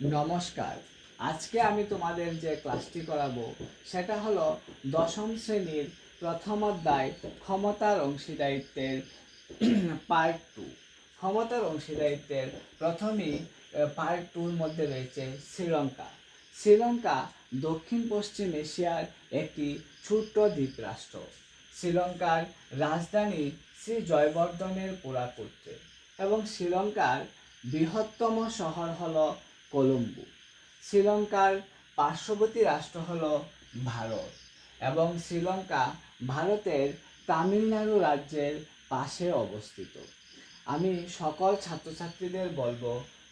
নমস্কার। আজকে আমি তোমাদের যে ক্লাসটি করাবো, সেটা হলো দশম শ্রেণির প্রথম অধ্যায় ক্ষমতার অংশীদারিত্বের পার্ট টু ক্ষমতার অংশীদারিত্বের প্রথমেই পার্ট টুর মধ্যে রয়েছে শ্রীলঙ্কা। শ্রীলঙ্কা দক্ষিণ পশ্চিম এশিয়ার একটি ছোট্ট দ্বীপরাষ্ট্র। শ্রীলঙ্কার রাজধানী শ্রী জয়বর্ধনের পুরাকূর্তে এবং শ্রীলঙ্কার বৃহত্তম শহর হল কলম্বো। শ্রীলঙ্কার পার্শ্ববর্তী রাষ্ট্র হল ভারত এবং শ্রীলঙ্কা ভারতের তামিলনাড়ু রাজ্যের পাশে অবস্থিত। আমি সকল ছাত্রছাত্রীদের বলব,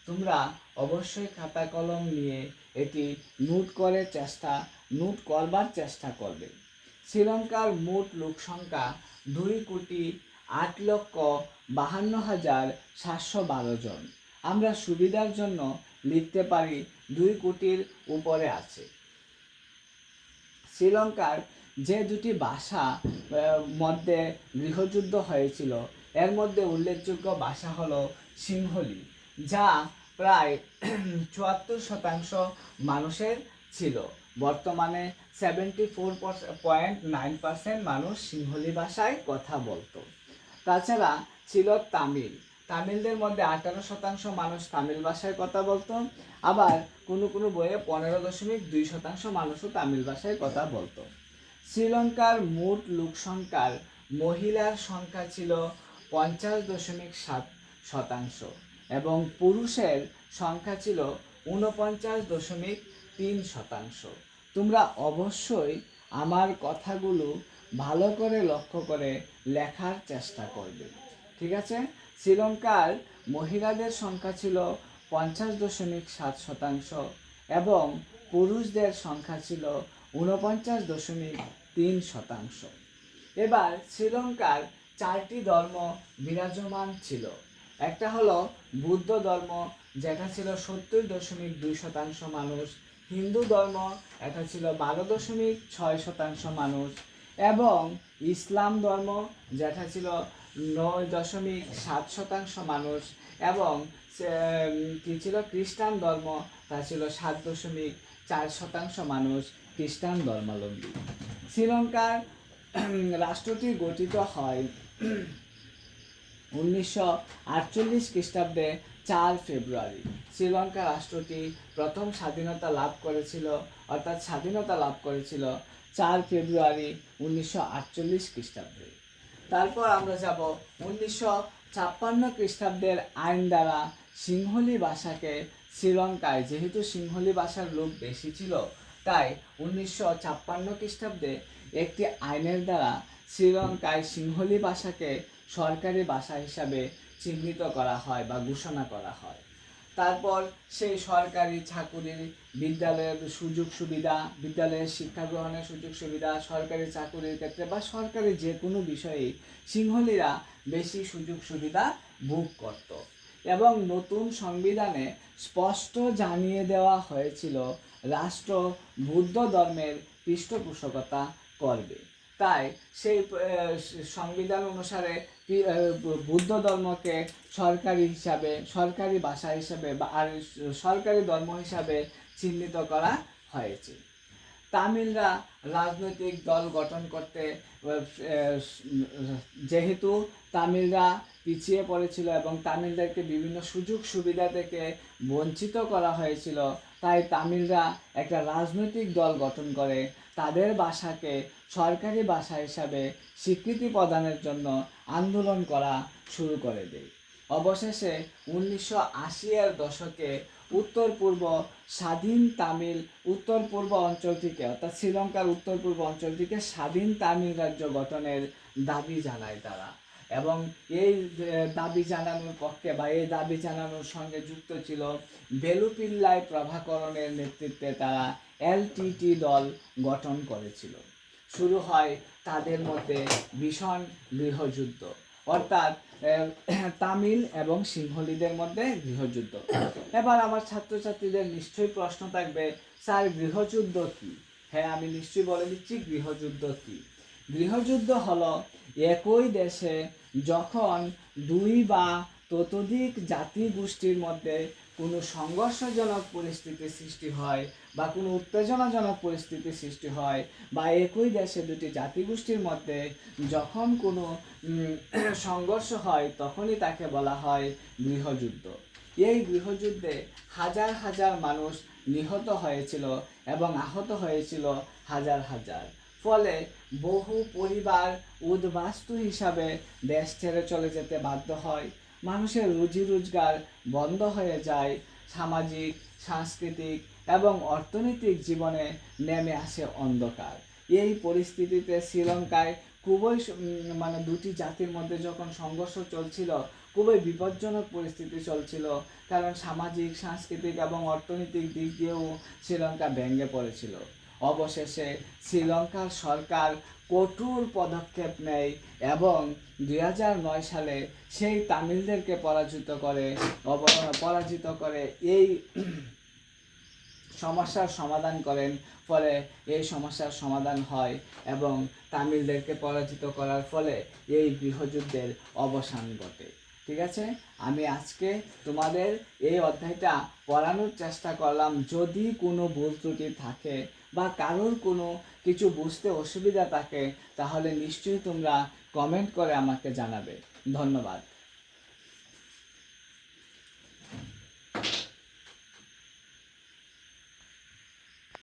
তোমরা অবশ্যই খাতা কলম নিয়ে এটি নোট করে চেষ্টা, নোট করবার চেষ্টা করবে। শ্রীলঙ্কার মোট লোক সংখ্যা দুই কোটি আট লক্ষ বাহান্ন হাজার সাতশো বারো জন। আমরা সুবিধার জন্য লিখতে পারি দুই কোটির উপরে আছে। শ্রীলঙ্কার যে দুটি ভাষা মধ্যে গৃহযুদ্ধ হয়েছিল, এর মধ্যে উল্লেখযোগ্য ভাষা হলো সিংহলি, যা প্রায় চুয়াত্তর শতাংশ মানুষের ছিল। বর্তমানে seventy four point nine percent মানুষ সিংহলি ভাষায় কথা বলতো। তাছাড়া ছিল তামিল। তামিলদের মধ্যে আঠারো শতাংশ মানুষ তামিল ভাষায় কথা বলতো, আবার কোনো কোনো বইয়ে পনেরো দশমিক দুই শতাংশ মানুষও তামিল ভাষায় কথা বলতো। শ্রীলঙ্কার মোট লোক সংখ্যার মহিলার সংখ্যা ছিল পঞ্চাশ দশমিক সাত শতাংশ এবং পুরুষের সংখ্যা ছিল ঊনপঞ্চাশ দশমিক তিন শতাংশ। তোমরা অবশ্যই আমার কথাগুলো ভালো করে লক্ষ্য করে লেখার চেষ্টা করবে, ঠিক আছে? শ্রীলঙ্কার মহিলাদের সংখ্যা ছিল পঞ্চাশ দশমিক সাত শতাংশ এবং পুরুষদের সংখ্যা ছিল ঊনপঞ্চাশ দশমিক তিন শতাংশ। এবার শ্রীলঙ্কার চারটি ধর্ম বিরাজমান ছিল। একটা হলো বুদ্ধ ধর্ম, যেটা ছিল সত্তর দশমিক দুই শতাংশ মানুষ। হিন্দু ধর্ম, এটা ছিল বারো দশমিক ছয় শতাংশ মানুষ। এবং ইসলাম ধর্ম, যেটা ছিল নয় দশমিক সাত শতাংশ মানুষ এবং কি ছিল? খ্রিস্টান ধর্ম, তা ছিল সাত দশমিক চার শতাংশ মানুষ খ্রিস্টান ধর্মাবলম্বী। শ্রীলঙ্কার রাষ্ট্রটি গঠিত হয় উনিশশো আটচল্লিশ খ্রিস্টাব্দে চার ফেব্রুয়ারি। শ্রীলঙ্কা রাষ্ট্রটি প্রথম স্বাধীনতা লাভ করেছিল, অর্থাৎ স্বাধীনতা লাভ করেছিল চার ফেব্রুয়ারি উনিশশো আটচল্লিশ খ্রিস্টাব্দে। তারপর আমরা যাব উনিশশো ছাপ্পান্ন খ্রিস্টাব্দের আইন দ্বারা সিংহলি ভাষাকে শ্রীলঙ্কায়, যেহেতু সিংহলি ভাষার লোক বেশি ছিল, তাই উনিশশো ছাপ্পান্ন খ্রিস্টাব্দে একটি আইনের দ্বারা শ্রীলঙ্কায় সিংহলি ভাষাকে সরকারি ভাষা হিসাবে চিহ্নিত করা হয় বা ঘোষণা করা হয়। তারপর সেই সরকারি চাকুরির বিদ্যালয়ের সুযোগ সুবিধা, বিদ্যালয়ের শিক্ষা গ্রহণের সুযোগ সুবিধা, সরকারি চাকুরির ক্ষেত্রে বা সরকারি যে কোনো বিষয়ে সিংহলীরা বেশি সুযোগ সুবিধা ভোগ করত। এবং নতুন সংবিধানে স্পষ্ট জানিয়ে দেওয়া হয়েছিল, রাষ্ট্র বুদ্ধ ধর্মের পৃষ্ঠপোষকতা করবে। তাই সেই সংবিধান অনুসারে বুদ্ধ ধর্মকে সরকারি হিসাবে, সরকারি ভাষা হিসাবে বা আর সরকারি ধর্ম হিসাবে চিহ্নিত করা হয়েছে। তামিলরা রাজনৈতিক দল গঠন করতে যেহেতু তামিলরা পিছিয়ে পড়েছিল এবং তামিলদেরকে বিভিন্ন সুযোগ সুবিধা থেকে বঞ্চিত করা হয়েছিল তাই তামিলরা একটা রাজনৈতিক দল গঠন করে। তাদের ভাষাকে সরকারি ভাষা হিসাবে স্বীকৃতি প্রদানের জন্য আন্দোলন করা শুরু করে দেয়। অবশেষে উনিশশো আশি এর দশকে উত্তর পূর্ব স্বাধীন তামিল উত্তর পূর্ব অঞ্চলটিকে, অর্থাৎ শ্রীলঙ্কার উত্তর পূর্ব অঞ্চলটিকে স্বাধীন তামিল রাজ্য গঠনের দাবি জানায় তারা। এবং এই দাবি জানানোর পক্ষে বা এই দাবি জানানোর সঙ্গে যুক্ত ছিল বেলুপিল্লাই প্রভাকরণের নেতৃত্বে তারা এলটিটি দল গঠন করেছিল। শুরু হয় তাদের মধ্যে ভীষণ গৃহযুদ্ধ। অর্থাৎ তামিল এবং সিংহলীদের মধ্যে গৃহযুদ্ধ। এবার আমার ছাত্রছাত্রীদের নিশ্চয়ই প্রশ্ন থাকবে, স্যার, গৃহযুদ্ধ কি? হ্যাঁ আমি নিশ্চয়ই বলে দিচ্ছি গৃহযুদ্ধ কি? গৃহযুদ্ধ হলো একই দেশে যখন দুই বা ততোধিক জাতি গোষ্ঠীর মধ্যে কোনো সংঘর্ষজনক পরিস্থিতির সৃষ্টি হয় বা কোনো উত্তেজনাজনক পরিস্থিতির সৃষ্টি হয় বা একই দেশে দুটি জাতিগোষ্ঠীর মধ্যে যখন কোনো সংঘর্ষ হয়, তখনই তাকে বলা হয় গৃহযুদ্ধ। এই গৃহযুদ্ধে হাজার হাজার মানুষ নিহত হয়েছিল এবং আহত হয়েছিল হাজার হাজার। ফলে বহু পরিবার উদ্বাস্তু হিসাবে দেশ ছেড়ে চলে যেতে বাধ্য হয়। মানুষের রুজি রোজগার বন্ধ হয়ে যায়। সামাজিক, সাংস্কৃতিক এবং অর্থনৈতিক জীবনে নেমে আসে অন্ধকার। এই পরিস্থিতিতে শ্রীলঙ্কায় খুবই মানে দুটি জাতির মধ্যে যখন সংঘর্ষ চলছিল, খুবই বিপজ্জনক পরিস্থিতি চলছিল। কারণ সামাজিক, সাংস্কৃতিক এবং অর্থনৈতিক দিক দিয়েও শ্রীলঙ্কা ভেঙে পড়েছিল। অবশেষে শ্রীলঙ্কার সরকার কঠোর পদক্ষেপ নেয় এবং দুই সালে সেই তামিলদেরকে পরাজিত করে পরাজিত করে এই সমস্যার সমাধান করেন। ফলে এই সমস্যার সমাধান হয় এবং তামিলদেরকে পরাজিত করার ফলে এই গৃহযুদ্ধের অবসান ঘটে। ঠিক আছে? আমি আজকে তোমাদের এই অধ্যায়টা পড়ানোর চেষ্টা করলাম। যদি কোনো ভুল ত্রুটি থাকে বা কারোর কোনো কিছু বুঝতে অসুবিধা থাকে, তাহলে নিশ্চয়ই তোমরা কমেন্ট করে আমাকে জানাবে। ধন্যবাদ।